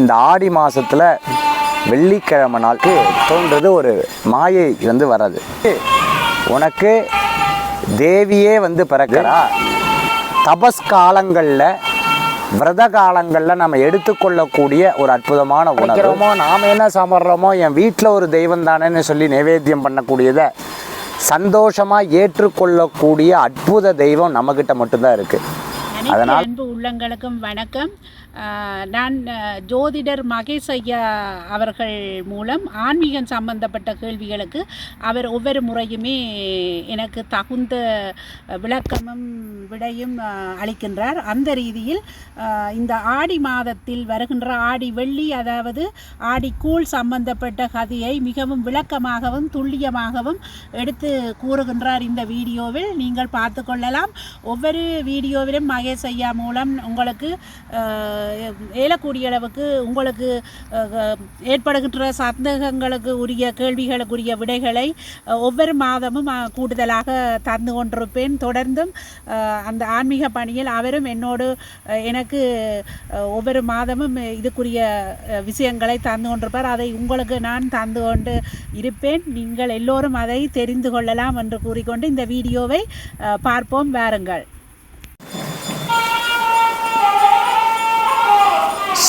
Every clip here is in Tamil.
இந்த ஆடி மாதத்தில் வெள்ளிக்கிழமை நாளுக்கு தோன்றது ஒரு மாயை வந்து வர்றது. உனக்கு தேவியே வந்து பிறக்கிறா. தபஸ் காலங்களில் விரத காலங்களில் நம்ம எடுத்துக்கொள்ளக்கூடிய ஒரு அற்புதமான உணர்வுமோ நாம் என்ன சாப்பிட்றோமோ என் வீட்டில் ஒரு தெய்வம் தானேன்னு சொல்லி நைவேத்தியம் பண்ணக்கூடியதை சந்தோஷமாக ஏற்றுக்கொள்ளக்கூடிய அற்புத தெய்வம் நம்மக்கிட்ட மட்டும்தான் இருக்குது அதனால் உள்ளங்களுக்கும் வணக்கம். நான் ஜோதிடர் மகேஷ் ஐயா அவர்கள் மூலம் ஆன்மீகம் சம்பந்தப்பட்ட கேள்விகளுக்கு அவர் ஒவ்வொரு முறையுமே எனக்கு தகுந்த விளக்கமும் விடையும் அளிக்கின்றார். அந்த ரீதியில் இந்த ஆடி மாதத்தில் வருகின்ற ஆடி வெள்ளி அதாவது ஆடி கூழ் சம்பந்தப்பட்ட கதையை மிகவும் விளக்கமாகவும் துல்லியமாகவும் எடுத்து கூறுகின்றார் இந்த வீடியோவில். நீங்கள் பார்த்து கொள்ளலாம். ஒவ்வொரு வீடியோவிலும் மகேஷ் ஐயா மூலம் உங்களுக்கு இயலக்கூடிய அளவுக்கு உங்களுக்கு ஏற்படுகின்ற சந்தேகங்களுக்கு உரிய கேள்விகளுக்குரிய விடைகளை ஒவ்வொரு மாதமும் கூடுதலாக தந்து கொண்டிருப்பேன். தொடர்ந்தும் அந்த ஆன்மீக பணியில் அவரும் என்னோடு எனக்கு ஒவ்வொரு மாதமும் இதுக்குரிய விஷயங்களை தந்து கொண்டிருப்பார். அதை உங்களுக்கு நான் தந்து கொண்டு இருப்பேன். நீங்கள் எல்லோரும் அதை தெரிந்து கொள்ளலாம் என்று கூறிக்கொண்டு இந்த வீடியோவை பார்ப்போம். வாருங்கள்.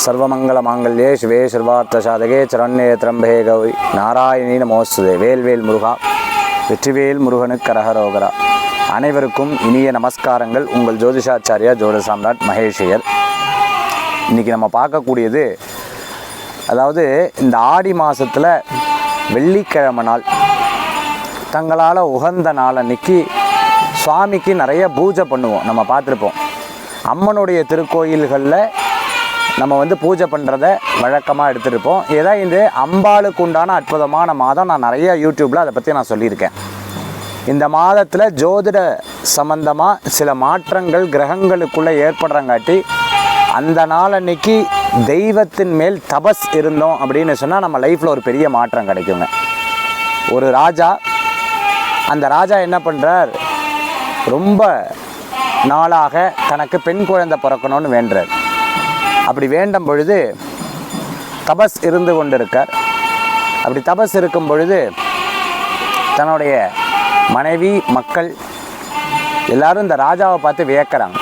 சர்வமங்கல மாங்கல்யே சிவே சர்வார்த்த சாதகே சரண்யே திரம்பே கௌரி. நாராயணி நமோஸ்துதே. வேல்வேல் முருகா. வெற்றிவேல் முருகனுக்கு கரகரோகரா அனைவருக்கும் இனிய நமஸ்காரங்கள். உங்கள் ஜோதிஷாச்சாரியா ஜோத சாம்ராட் மகேஷியர். இன்றைக்கி நம்ம பார்க்கக்கூடியது அதாவது இந்த ஆடி மாதத்தில் வெள்ளிக்கிழமை நாள். தங்களால் உகந்த நாள் அன்னைக்கு சுவாமிக்கு நிறைய பூஜை பண்ணுவோம். நம்ம பார்த்துருப்போம். அம்மனுடைய திருக்கோயில்களில் நம்ம வந்து பூஜை பண்ணுறத வழக்கமாக எடுத்துருப்போம். ஏதாவது இந்த அம்பாளுக்கு உண்டான அற்புதமான மாதம். நான் நிறைய யூடியூப்பில் அதை பற்றி நான் சொல்லியிருக்கேன். இந்த மாதத்தில் ஜோதிட சம்பந்தமாக சில மாற்றங்கள் கிரகங்களுக்குள்ளே ஏற்படுறங்காட்டி அந்த நாள் அன்னைக்கு தெய்வத்தின் மேல் தபஸ் இருந்தோம் அப்படின்னு சொன்னால் நம்ம லைஃப்பில் ஒரு பெரிய மாற்றம் கிடைக்குங்க. ஒரு ராஜா அந்த ராஜா என்ன பண்ணுறார் ரொம்ப நாளாக தனக்கு பெண் குழந்தை பிறக்கணும்னு வேண்டுறார். அப்படி வேண்டும் பொழுது தபஸ் இருந்து கொண்டிருக்கார். அப்படி தபஸ் இருக்கும் பொழுது தன்னுடைய மனைவி மக்கள் எல்லாரும் இந்த ராஜாவை பார்த்து வியக்கிறாங்க.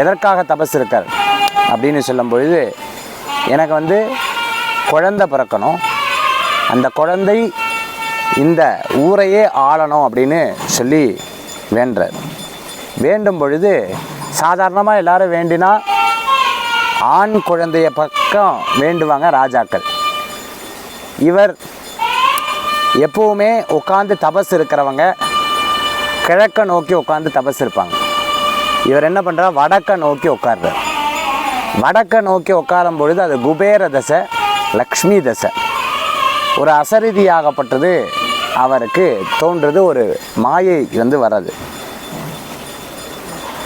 எதற்காக தபஸ் இருக்கார் அப்படின்னு சொல்லும் பொழுது எனக்கு வந்து குழந்தை பிறக்கணும். அந்த குழந்தை இந்த ஊரையே ஆளணும் அப்படின்னு சொல்லி வேண்டுறார். வேண்டும் பொழுது சாதாரணமாக எல்லாரும் வேண்டினா ஆண் குழந்தைய பக்கம் வேண்டுவாங்க ராஜாக்கள். இவர் எப்பவுமே உட்காந்து தபஸ் இருக்கிறவங்க கிழக்க நோக்கி உட்காந்து தபஸ் இருப்பாங்க. இவர் என்ன பண்ணுறா வடக்க நோக்கி உட்கார்றார். வடக்க நோக்கி உட்காரும் பொழுது அது குபேர தசை லக்ஷ்மி தசை. ஒரு அசரீதியாகப்பட்டது அவருக்கு தோன்றது ஒரு மாயை வந்து வர்றது.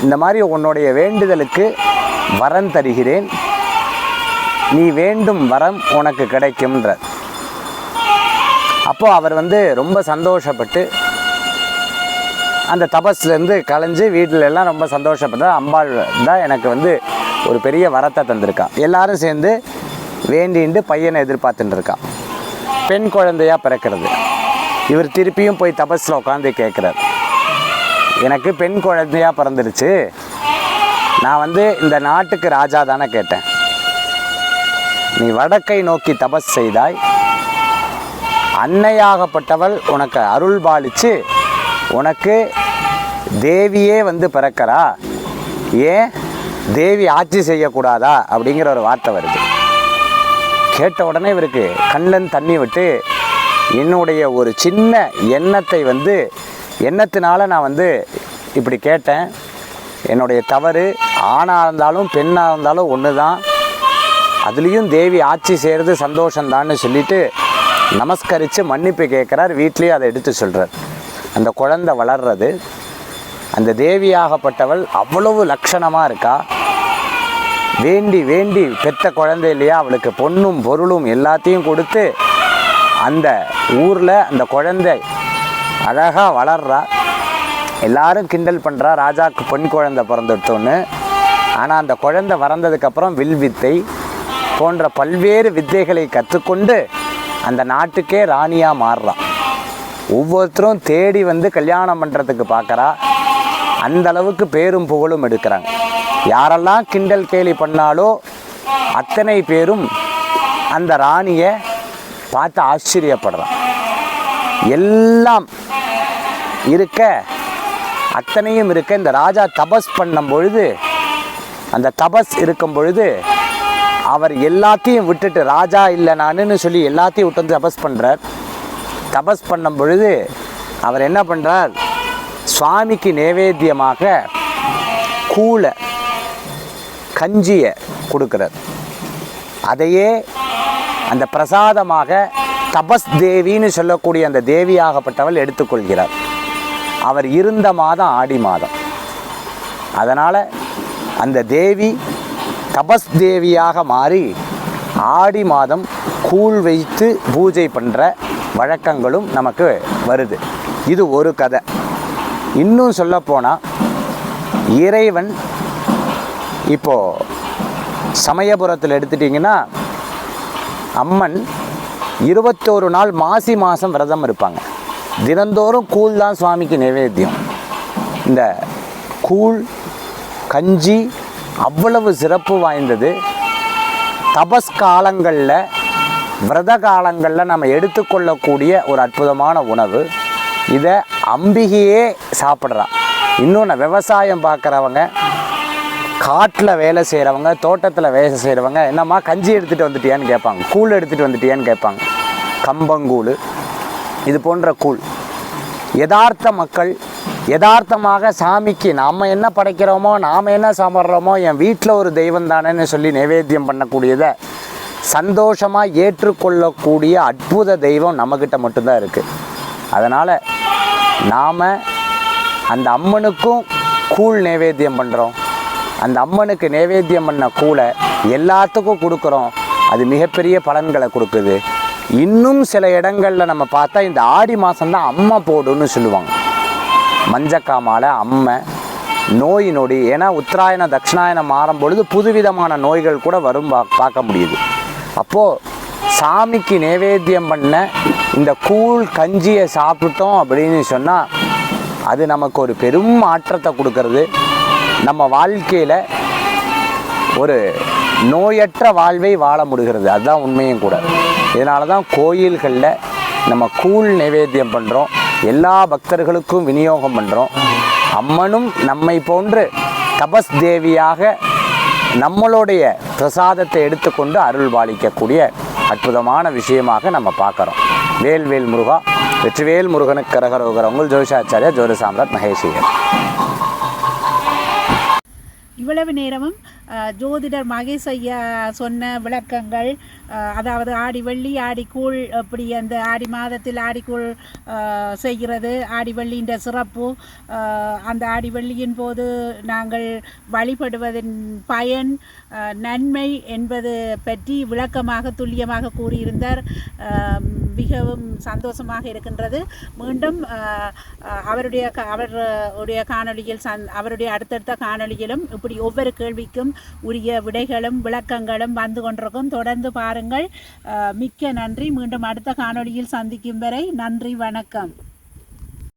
இந்த மாதிரி உன்னுடைய வேண்டுதலுக்கு வரம் தருகிறேன். நீ வேண்டும் வரம் உனக்கு கிடைக்கும்ன்ற. அப்போது அவர் வந்து ரொம்ப சந்தோஷப்பட்டு அந்த தபஸ்லேருந்து கலைஞ்சு வீட்டில எல்லாம் ரொம்ப சந்தோஷப்பட்டு அம்பாள் தான் எனக்கு வந்து ஒரு பெரிய வரத்தை தந்திருக்கான். எல்லாரும் சேர்ந்து வேண்டிண்டு பையனை எதிர்பார்த்துட்டுருக்கான் பெண் குழந்தையா பிறக்கிறது. இவர் திருப்பியும் போய் தபஸில் உட்காந்து கேட்குறார். எனக்கு பெண் குழந்தையா பிறந்துருச்சு. நான் வந்து இந்த நாட்டுக்கு ராஜா தானே கேட்டேன். நீ வடக்கை நோக்கி தபஸ் செய்தாய். அன்னையாகப்பட்டவள் உனக்கு அருள் பாலிச்சு உனக்கு தேவியே வந்து பிறக்கிறா. ஏன்? தேவி ஆட்சி செய்யக்கூடாதா? அப்படிங்கிற ஒரு வார்த்தை வருது. கேட்ட உடனே இவருக்கு கண்ணன் தண்ணி விட்டு என்னுடைய ஒரு சின்ன எண்ணத்தை வந்து எண்ணத்தினால நான் வந்து இப்படி கேட்டேன். என்னுடைய தவறு ஆணாக இருந்தாலும் பெண்ணாக இருந்தாலும் ஒன்று தான் அதுலேயும் தேவி ஆட்சி செய்கிறது சந்தோஷந்தான்னு சொல்லிட்டு நமஸ்கரித்து மன்னிப்பு கேட்குறார். வீட்லேயும் அதை எடுத்து சொல்கிறார் அந்த குழந்தை வளர்றது அந்த தேவியாகப்பட்டவள் அவ்வளவு லட்சணமாக இருக்கா. வேண்டி வேண்டி பெத்த குழந்தை இல்லையா? அவளுக்கு பொண்ணும் பொருளும் எல்லாத்தையும் கொடுத்து அந்த ஊரில் அந்த குழந்தை அழகாக வளர்றா. எல்லாரும் கிண்டல் பண்ணுறா ராஜாவுக்கு பெண் குழந்தை பிறந்துட்டோன்னு ஆனால் அந்த குழந்தை வறந்ததுக்கப்புறம் வில் வித்தை போன்ற பல்வேறு வித்தைகளை கற்றுக்கொண்டு அந்த நாட்டுக்கே ராணியாக மாறுறான் ஒவ்வொருத்தரும் தேடி வந்து கல்யாணம் பண்ணுறதுக்கு பார்க்குறா அந்த அளவுக்கு பேரும் புகழும் எடுக்கிறாங்க. யாரெல்லாம் கிண்டல் கேலி பண்ணாலோ அத்தனை பேரும் அந்த ராணியை பார்த்து ஆச்சரியப்படுறான் எல்லாம் இருக்க அத்தனையும் இருக்க இந்த ராஜா தபஸ் பண்ணும் பொழுது அந்த தபஸ் இருக்கும் பொழுது அவர் எல்லாத்தையும் விட்டுட்டு ராஜா இல்லை நானுன்னு சொல்லி எல்லாத்தையும் விட்டு வந்து தபஸ் பண்ணுறார் தபஸ் பண்ணும் பொழுது அவர் என்ன பண்ணுறார் சுவாமிக்கு நைவேத்தியமாக கூளை கஞ்சியை கொடுக்குறார். அதையே அந்த பிரசாதமாக தபஸ் தேவின்னு சொல்லக்கூடிய அந்த தேவியாகப்பட்டவள் எடுத்துக்கொள்கிறார். அவர் இருந்த மாதம் ஆடி மாதம். அதனால் அந்த தேவி தபஸ் தேவியாக மாறி ஆடி மாதம் கூழ் வைத்து பூஜை பண்ணுற வழக்கங்களும் நமக்கு வருது. இது ஒரு கதை. இன்னும் சொல்லப்போனால் இறைவன் இப்போது சமயபுரத்தில் எடுத்துட்டிங்கன்னா அம்மன் இருபத்தோரு நாள் மாசி மாதம் விரதம் இருப்பாங்க. தினந்தோறும் கூழ் தான் சுவாமிக்கு நைவேத்தியம். இந்த கூழ் கஞ்சி அவ்வளவு சிறப்பு வாய்ந்தது. தபஸ் காலங்களில் விரத காலங்களில் நம்ம எடுத்துக்கொள்ளக்கூடிய ஒரு அற்புதமான உணவு. இதை அம்பிகையே சாப்பிட்றா. இன்னொன்று விவசாயம் பார்க்குறவங்க காட்டில் வேலை செய்கிறவங்க தோட்டத்தில் வேலை செய்கிறவங்க என்னம்மா கஞ்சி எடுத்துகிட்டு வந்துட்டியான்னு கேட்பாங்க. கூழ் எடுத்துகிட்டு வந்துட்டியான்னு கேட்பாங்க. கம்பங்கூழ். இது போன்ற கூழ். யதார்த்த மக்கள் யதார்த்தமாக சாமிக்கு நாம் என்ன படைக்கிறோமோ நாம் என்ன சாப்பிட்றோமோ என் வீட்டில் ஒரு தெய்வம் தானேன்னு சொல்லி நைவேத்தியம் பண்ணக்கூடியதை சந்தோஷமாக ஏற்றுக்கொள்ளக்கூடிய அற்புத தெய்வம் நம்மக்கிட்ட மட்டும்தான் இருக்குது அதனால் நாம் அந்த அம்மனுக்கும் கூழ் நைவேத்தியம் பண்ணுறோம் அந்த அம்மனுக்கு நைவேத்தியம் பண்ண கூழை எல்லாத்துக்கும் கொடுக்குறோம். அது மிகப்பெரிய பலன்களை கொடுக்குது. இன்னும் சில இடங்களில் நம்ம பார்த்தா இந்த ஆடி மாதம்தான் அம்மை போடுன்னு சொல்லுவாங்க. மஞ்சக்காமால அம்மை நோய் நொடி. ஏன்னா உத்தராயண தட்சிணாயனம் மாறும் பொழுது புதுவிதமான நோய்கள் கூட வரும் பா பார்க்க முடியுது. அப்போது சாமிக்கு நைவேத்தியம் பண்ண இந்த கூழ் கஞ்சியை சாப்பிட்டோம் அப்படின்னு சொன்னால் அது நமக்கு ஒரு பெரும் மாற்றத்தை கொடுக்கறது. நம்ம வாழ்க்கையில் ஒரு நோயற்ற வாழ்வை வாழ முடிகிறது. அதுதான் உண்மையும் கூட. இதனால தான் கோயில்களில் நம்ம கூழ் நைவேத்தியம் பண்ணுறோம் எல்லா பக்தர்களுக்கும் விநியோகம் பண்ணுறோம் அம்மனும் நம்மை போன்று தபஸ் தேவியாக நம்மளுடைய பிரசாதத்தை எடுத்துக்கொண்டு அருள் பாலிக்கக்கூடிய அற்புதமான விஷயமாக நம்ம பார்க்குறோம். வேல்வேல் முருகா வெற்றிவேல் முருகனுக்கு கரகரோகர் உங்கள் ஜோதிஷாச்சாரியா ஜோதி சாம்ராட் மகேஷிகர் இவ்வளவு நேரமும் ஜோதிடர் மகேஷ் ஐயா சொன்ன விளக்கங்கள் அதாவது ஆடி வெள்ளி ஆடிக்கூழ் கூழ் அந்த ஆடி மாதத்தில் ஆடிக்கூழ் செய்கிறது ஆடி வெள்ளின்ற சிறப்பு. அந்த ஆடி வெள்ளியின் போது நாங்கள் வழிபடுவதன் பயன் நன்மை என்பது பற்றி விளக்கமாக துல்லியமாக கூறியிருந்தார். மிகவும் சந்தோஷமாக இருக்கின்றது. மீண்டும் அவருடைய அவருடைய காணொளியில் சந் அவருடைய அடுத்தடுத்த காணொளியிலும் இப்படி ஒவ்வொரு கேள்விக்கும் உரிய விடைகளும் விளக்கங்களும் வந்து கொண்டிருக்கும். தொடர்ந்து பாருங்கள் மிக்க நன்றி. மீண்டும் அடுத்த காணொளியில் சந்திக்கும் வரை நன்றி வணக்கம்.